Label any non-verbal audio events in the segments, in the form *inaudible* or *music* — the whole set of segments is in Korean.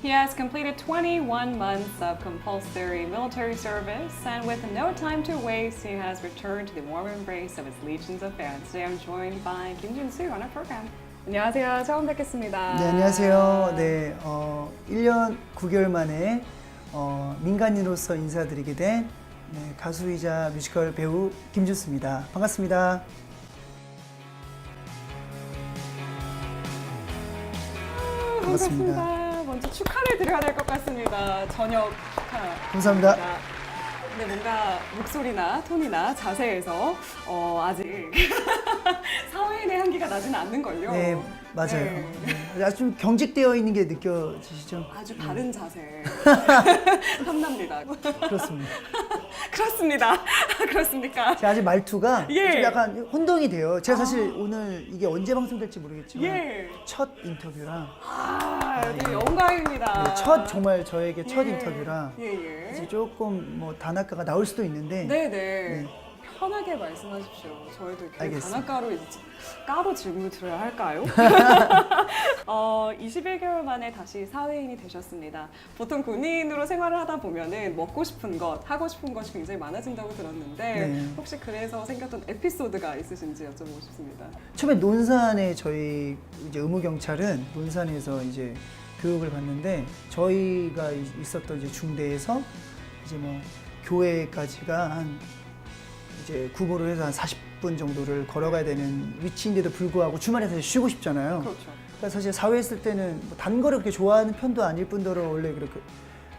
He has completed 21 months of compulsory military service, and with no time to waste, he has returned to the warm embrace of his legions of fans. Today I'm joined by Kim Jin-soo on our program. 안녕하세요. 처음 뵙겠습니다. 네, 안녕하세요. 네, 어, 1년 9개월 만에 어, 민간인으로서 인사드리게 된 네, 가수이자 뮤지컬 배우 김준수입니다. 반갑습니다. 반갑습니다. 먼저 축하를 드려야 될 것 같습니다. 저녁 축하. 감사합니다. 근데 뭔가 목소리나 톤이나 자세에서 어, 아직 *laughs* 사회인의 향기가 나지는 않는걸요. 네, 맞아요. 네. 네, 아주 좀 경직되어 있는 게 느껴지시죠? 아주 바른 자세. *laughs* *laughs* 탐납니다. 그렇습니다. 그렇습니다. *laughs* 그렇습니까? 제가 아직 말투가 예. 좀 약간 혼동이 돼요. 제가 사실 오늘 이게 언제 방송될지 모르겠지만 예. 첫 인터뷰라 아, 되게 영광입니다. 네, 첫 정말 저에게 첫 예. 인터뷰라 예, 예. 조금 뭐 단아까가 나올 수도 있는데 네, 네. 편하게 말씀하십시오. 저희도 이렇게 알겠습니다. 단아가로 이제 까로 질문을 드려야 할까요? *laughs* 어, 21개월 만에 다시 사회인이 되셨습니다. 보통 군인으로 생활을 하다 보면은 먹고 싶은 것, 하고 싶은 것이 굉장히 많아진다고 들었는데 네. 혹시 그래서 생겼던 에피소드가 있으신지 여쭤보고 싶습니다. 처음에 논산에 저희 이제 의무 경찰은 논산에서 이제 교육을 받는데 저희가 이- 있었던 이제 중대에서 이제 뭐 교회까지가 한 이제 구보를 해서 한 40분 정도를 걸어가야 되는 위치인데도 불구하고 주말에 사실 쉬고 싶잖아요. 그렇죠. 그러니까 사실 사회 있을 때는 뭐 단 거를 그렇게 좋아하는 편도 아닐 뿐더러 원래 그렇게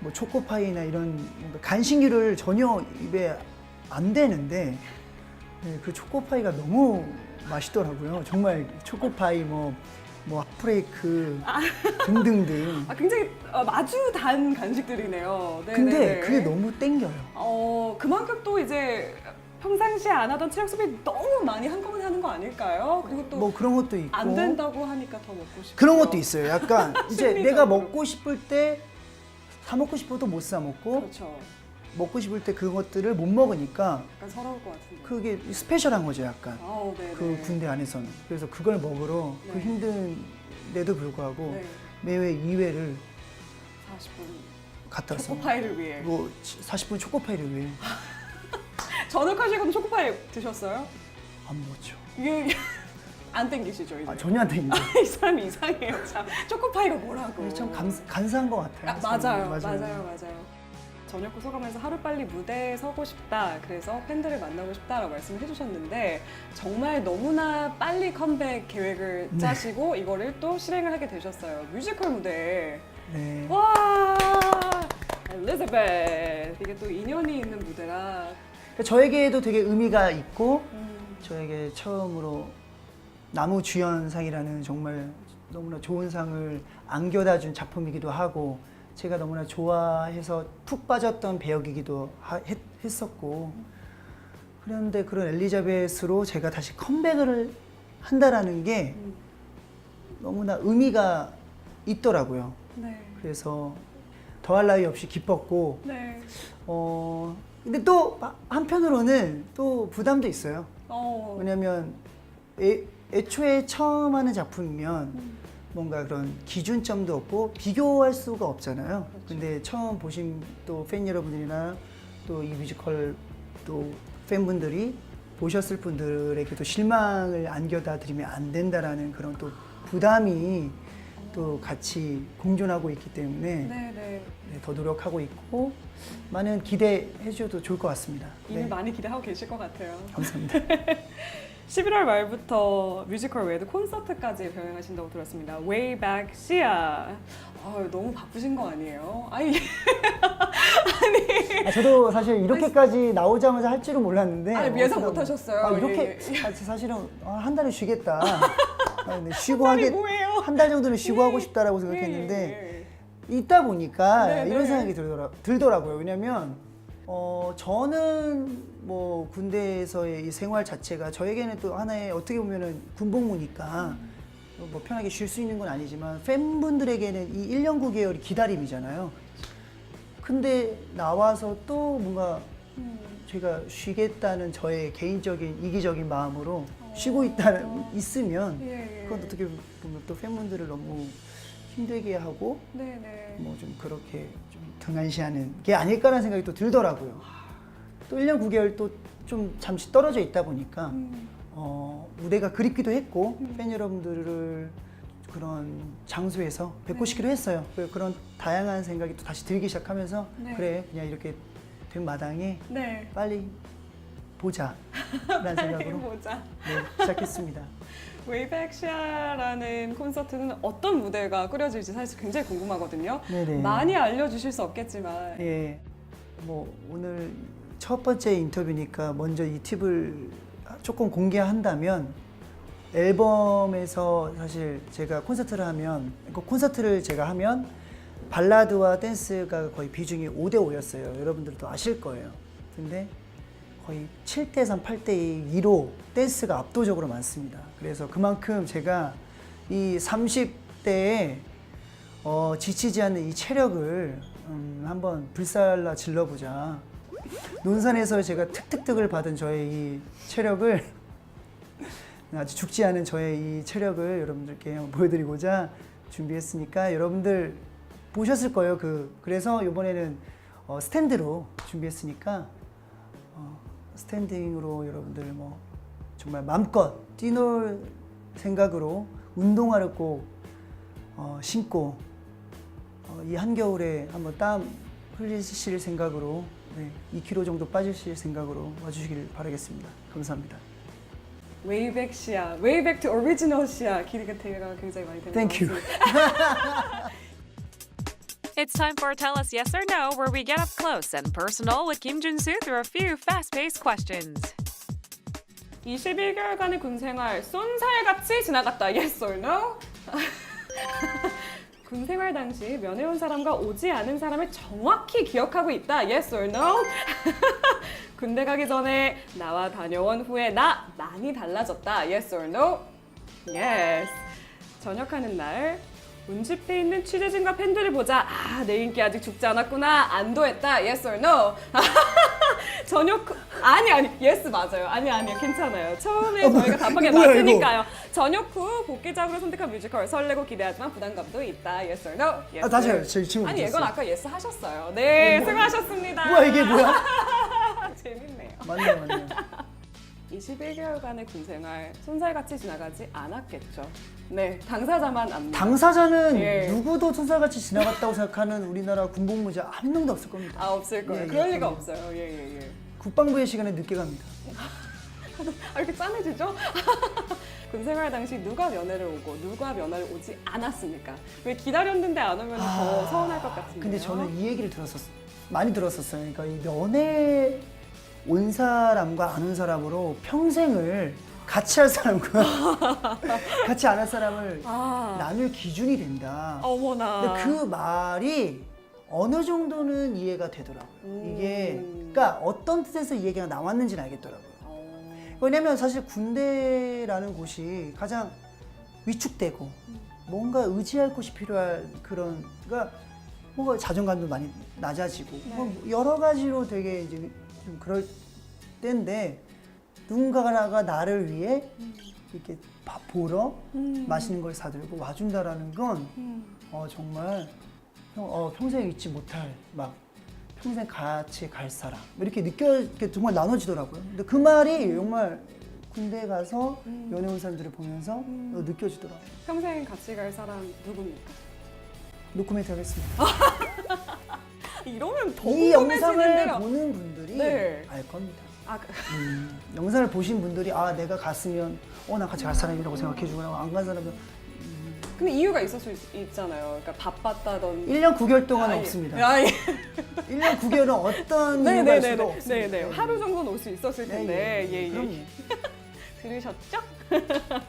뭐 초코파이나 이런 뭔가 간식류를 전혀 입에 안 대는데 네, 그 초코파이가 너무 맛있더라고요. 정말 초코파이 뭐, 뭐 핫브레이크 등등등. *laughs* 아, 굉장히 어, 마주 단 간식들이네요. 네, 근데 네, 네. 그게 너무 땡겨요. 어, 그만큼 또 이제 평상시에 안 하던 체력 소비 너무 많이 한꺼번에 하는 거 아닐까요? 그리고 또안뭐 그런 것도 있고 된다고 하니까 더 먹고 싶고 그런 것도 있어요. 약간 *laughs* 이제 심리적으로. 내가 먹고 싶을 때 사 먹고 싶어도 못 사 먹고 그렇죠. 먹고 싶을 때 그것들을 못 먹으니까 약간 서러울 것 같은데. 그게 스페셜한 거죠, 약간. 아우, 네, 그 네. 군대 안에서는. 그래서 그걸 먹으러 그 네. 힘든데도 불구하고 네. 매회 2회를 40분 갔다 왔어요. 초코파이를 위해. 뭐 40분 초코파이를 위해 *laughs* 저녁하시고는 초코파이 드셨어요? 안 먹었죠. 이게 *laughs* 안 땡기시죠 이제? 아, 전혀 안 되는데. *laughs* 이 사람이 이상해요 참. 초코파이가 뭐라고? 참 감, 간사한 것 같아요. 아, 맞아요. 맞아요, 맞아요. 저녁 후 소감에서 하루 빨리 무대에 서고 싶다. 그래서 팬들을 만나고 싶다라고 말씀을 해주셨는데 정말 너무나 빨리 컴백 계획을 네. 짜시고 이거를 또 실행을 하게 되셨어요. 뮤지컬 무대에 네. 와 엘리자베트 이게 또 인연이 있는 무대라. 저에게도 되게 의미가 있고 음, 저에게 처음으로 나무 주연상이라는 정말 너무나 좋은 상을 안겨다 준 작품이기도 하고 제가 너무나 좋아해서 푹 빠졌던 배역이기도 하- 했, 했었고 그런데 그런 엘리자베스로 제가 다시 컴백을 한다라는 게 음, 너무나 의미가 있더라고요. 네, 그래서 더할 나위 없이 기뻤고 네. 어 근데 또 한편으로는 또 부담도 있어요. 어, 왜냐면 애, 애초에 처음 하는 작품이면 음. 뭔가 그런 기준점도 없고 비교할 수가 없잖아요. 그렇죠. 근데 처음 보신 또 팬 여러분들이나 또 이 뮤지컬 또 팬분들이 보셨을 분들에게도 실망을 안겨다 드리면 안 된다라는 그런 또 부담이 또 같이 공존하고 있기 때문에 네, 네. 네, 더 노력하고 있고 많은 기대해 주셔도 좋을 것 같습니다. 이미 네, 많이 기대하고 계실 것 같아요. 감사합니다. *laughs* 11월 말부터 뮤지컬 외에도 콘서트까지 병행하신다고 들었습니다. Way Back Sia. 아, 너무 바쁘신 거 아니에요? 아니, *laughs* 아, 저도 사실 이렇게까지 나오자마자 할 줄은 몰랐는데 아니, 예상 못 하셨어요. 아, 이렇게 예, 아, 사실은 아, 한 달은 쉬겠다. *laughs* 아, 근데 쉬고 하겠 뭐예요? 한 달 정도는 쉬고 예. 하고 싶다라고 생각했는데 예, 예. 있다 보니까 네, 이런 네. 생각이 들더라, 들더라고요. 왜냐면 어, 저는 뭐 군대에서의 이 생활 자체가 저에게는 또 하나의 어떻게 보면은 군복무니까 뭐 편하게 쉴 수 있는 건 아니지만 팬분들에게는 이 1년 9개월이 기다림이잖아요. 근데 나와서 또 뭔가 음, 제가 쉬겠다는 저의 개인적인 이기적인 마음으로 쉬고 있다는 있으면 예, 예. 그건 어떻게 보면 또 팬분들을 너무 힘들게 하고 네네. 뭐 좀 그렇게 좀 등한시하는 게 아닐까라는 생각이 또 들더라고요. 또 1년 9개월 또 좀 잠시 떨어져 있다 보니까 음. 어, 무대가 그립기도 했고 팬 여러분들을 그런 장소에서 뵙고 싶기도 했어요. 그- 그런 다양한 생각이 또 다시 들기 시작하면서 네. 그래 그냥 이렇게 된 마당에 네. 빨리 보자라는 *laughs* 생각으로 보자. 네, 시작했습니다. *laughs* 웨이백샤라는 콘서트는 어떤 무대가 꾸려질지 사실 굉장히 궁금하거든요. 네네. 많이 알려주실 수 없겠지만 예, 뭐 오늘 첫 번째 인터뷰니까 먼저 이 팁을 조금 공개한다면 앨범에서 사실 제가 콘서트를 하면 그 콘서트를 제가 하면 발라드와 댄스가 거의 비중이 5대 5였어요. 여러분들도 아실 거예요. 근데 거의 7대 3, 8대 2로 댄스가 압도적으로 많습니다. 그래서 그만큼 제가 이 30대에 어, 지치지 않는 이 체력을 음, 한번 불살라 질러보자. 논산에서 제가 특특특을 받은 저의 이 체력을 *laughs* 아주 죽지 않은 저의 이 체력을 여러분들께 보여드리고자 준비했으니까 여러분들 보셨을 거예요. 그 그래서 이번에는 어, 스탠드로 준비했으니까 어, 스탠딩으로 여러분들 뭐 정말 마음껏 뛰놀 생각으로 운동화를 꼭 어, 신고 어, 이 한겨울에 한번 땀 흘리실 생각으로 네, 2kg 정도 빠지실 생각으로 와주시길 바라겠습니다. 감사합니다. 웨이백 시아, 웨이백 투 오리지널 시아 기대가 굉장히 많이 되는 Thank 것 you. 같습니다. *laughs* It's time for Tell Us Yes or No, where we get up close and personal with Kim Jun Soo through a few fast paced questions. 21개월간의 군 생활 쏜살같이 지나갔다. Yes or no? 군 생활 당시 면회 온 사람과 오지 않은 사람을 정확히 기억하고 있다. Yes or no? 군대 가기 전에 나와 다녀온 후에 나 많이 달라졌다. Yes or no? Yes. 전역하는 날 운집해 있는 취재진과 팬들을 보자. 아, 내 인기 아직 죽지 않았구나. 안도했다. Yes or no? *laughs* 전역 후- 아니 아니 예스 맞아요 아니 아니 괜찮아요 처음에 어, 저희가 답하게 뭐야, 맞으니까요 전역 후 복귀작으로 선택한 뮤지컬 설레고 기대하지만 부담감도 있다 yes or no yes 아, 다시 or- 해요. 제 질문 아니. 이건 아까 예스 하셨어요 네 수고하셨습니다 뭐야 이게 뭐야? *laughs* 재밌네요 맞네 맞네. 21개월간의 군 생활 손살같이 지나가지 않았겠죠 네 당사자만 압니다 당사자는 예. 누구도 손살같이 지나갔다고 생각하는 우리나라 군복무자 한 명도 없을 겁니다. 아 없을 거예요 예, 예, 그럴 리가 그럼요. 없어요 예 예 예 국방부의 시간에 늦게 갑니다. 아, 이렇게 짠해지죠? *laughs* 군 생활 당시 누가 면회를 오고 누가 면회를 오지 않았습니까? 왜 기다렸는데 안 오면 더 서운할 것 같은데요? 아, 근데 저는 이 얘기를 들었었 많이 들었었어요. 그러니까 이 면회 온 사람과 안 온 사람으로 평생을 같이 할 사람과 *laughs* 같이 안 할 사람을 아, 나눌 기준이 된다. 어머나. 근데 그 말이 어느 정도는 이해가 되더라고요. 음. 이게 그러니까 어떤 뜻에서 이 얘기가 나왔는지는 알겠더라고요. 어, 왜냐면 사실 군대라는 곳이 가장 위축되고 뭔가 의지할 곳이 필요한 그런 그러니까 뭔가 자존감도 많이 낮아지고 네. 뭐 여러 가지로 되게 이제 좀 그럴 때인데 누군가가 나를 위해 이렇게 밥 보러 음. 맛있는 걸 사들고 와준다라는 건 음. 어, 정말 평, 어, 평생 잊지 못할 막 평생 같이 갈 사람 뭐 이렇게 느껴 이렇게 정말 나눠지더라고요. 근데 그 말이 정말 군대 가서 음. 연애 온 사람들을 보면서 음. 어, 느껴지더라고요. 평생 같이 갈 사람 누굽니까? 노코멘트 하겠습니다. *laughs* 이러면 더 이 영상을 궁금해지는데요. 보는 분들이 네. 알 겁니다. 아, 그- 음, 영상을 보신 분들이 아 내가 갔으면 어 나 같이 갈 사람이라고 생각해 주거나 안 간 사람은 근데 이유가 있을 수 있, 있잖아요. 그러니까 바빴다던. 1년 9개월 동안 아, 예. 없습니다. 아, 예. 1년 9개월은 어떤 *laughs* 이유가 네네네. 있어도 없습니다. 네 네. 하루 정도는 올 수 있었을 네, 텐데. 예, 예, 예. 그럼요. *laughs* 들으셨죠? *laughs*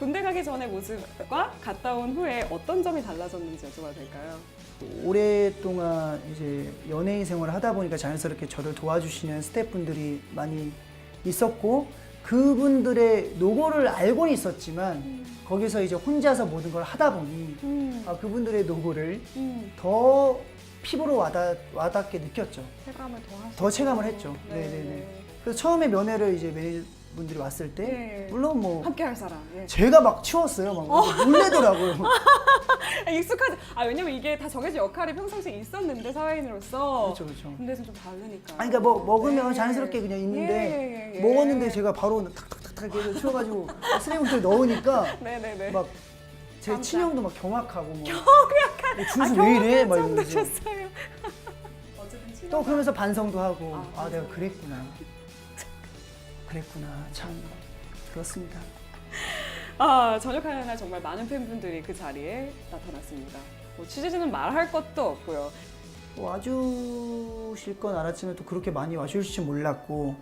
군대 가기 전의 모습과 갔다 온 후에 어떤 점이 달라졌는지 여쭤봐도 될까요? 오랫동안 이제 연예인 생활을 하다 보니까 자연스럽게 저를 도와주시는 스태프분들이 많이 있었고 그분들의 노고를 알고는 있었지만 거기서 이제 혼자서 모든 걸 하다 보니 음, 아, 그분들의 노고를 음, 더 피부로 와닿, 와닿게 느꼈죠. 체감을 더 하시고. 더 체감을 했죠. 네. 네네네. 그래서 처음에 면회를 이제 매니저 분들이 왔을 때 예. 물론 뭐 함께 할 사람. 예. 제가 막 치웠어요. 막 놀래더라고요. 아, *laughs* 익숙하지. 아 왜냐면 이게 다 정해진 역할이 평상시에 있었는데 사회인으로서. 그렇죠, 그렇죠. 근데는 좀 다르니까. 아니, 그러니까 뭐 먹으면 예. 자연스럽게 그냥 있는데 예, 예, 예. 먹었는데 제가 바로 탁탁탁탁 이렇게 치워가지고 쓰레기통에 넣으니까 네네네. *laughs* 막 제 깜짝. 친형도 막 경악하고 뭐 경악한 준수 왜 이래? 막 이러면서. *laughs* 어쨌든. 또 그러면서 반성도 하고 아, 아. 내가 그랬구나 그랬구나 참 그렇습니다 아 저녁하는 날 정말 많은 팬분들이 그 자리에 나타났습니다. 뭐 취재진은 말할 것도 없고요. 뭐 와주실 건 알았지만 또 그렇게 많이 와주실지 몰랐고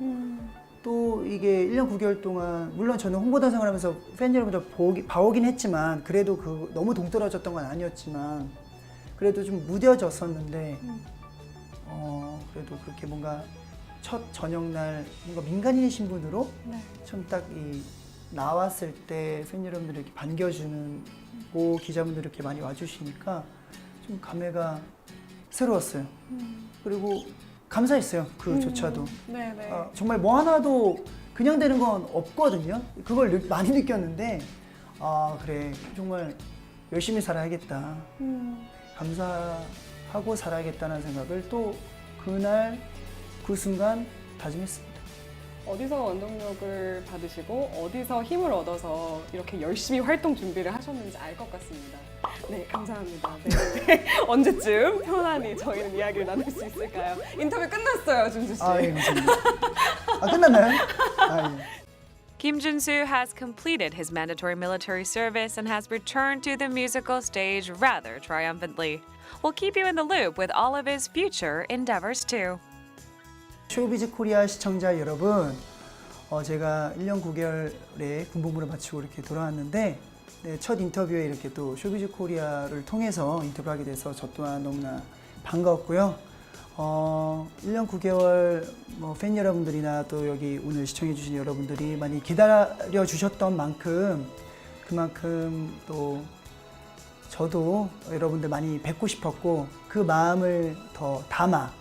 또 이게 1년 9개월 동안 물론 저는 홍보대상을 하면서 팬 여러분들 보기, 봐오긴 했지만 그래도 그 너무 동떨어졌던 건 아니었지만 그래도 좀 무뎌졌었는데 어 그래도 그렇게 뭔가 첫 저녁날 뭔가 민간인의 신분으로 네. 좀딱이 나왔을 때 팬 여러분들이 이렇게 반겨주는 고 기자분들이 이렇게 많이 와주시니까 좀 감회가 새로웠어요. 그리고 감사했어요. 그조차도. 네네. 아, 정말 뭐 하나도 그냥 되는 건 없거든요. 그걸 느- 많이 느꼈는데 아 그래 정말 열심히 살아야겠다. 음. 감사하고 살아야겠다는 생각을 또 그날 그 순간 다짐했습니다. 어디서 원동력을 받으시고 어디서 힘을 얻어서 이렇게 열심히 활동 준비를 하셨는지 알 것 같습니다. 네, 감사합니다. 네, 네. 언제쯤 편안히 저희는 이야기를 나눌 수 있을까요? 인터뷰 끝났어요, 준수 씨. 아 예 감사합니다. 아 끝났나요? 아 예. Kim Jun-soo has completed his mandatory military service and has returned to the musical stage rather triumphantly. We'll keep you in the loop with all of his future endeavors too. 쇼비즈 코리아 시청자 여러분, 어, 제가 1년 9개월의 군복무를 마치고 이렇게 돌아왔는데 네, 첫 인터뷰에 이렇게 또 쇼비즈 코리아를 통해서 인터뷰하게 돼서 저 또한 너무나 반가웠고요. 어, 1년 9개월 뭐 팬 여러분들이나 또 여기 오늘 시청해 주신 여러분들이 많이 기다려 주셨던 만큼 그만큼 또 저도 여러분들 많이 뵙고 싶었고 그 마음을 더 담아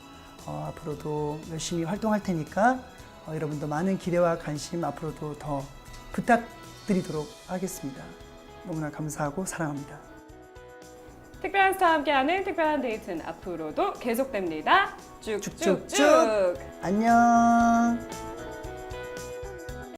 어, 앞으로도 열심히 활동할 테니까 어, 여러분도 많은 기대와 관심 앞으로도 더 부탁드리도록 하겠습니다. 너무나 감사하고 사랑합니다. 특별한 스타와 함께하는 특별한 데이트는 앞으로도 계속됩니다. 쭉쭉쭉. 쭉쭉쭉. 안녕.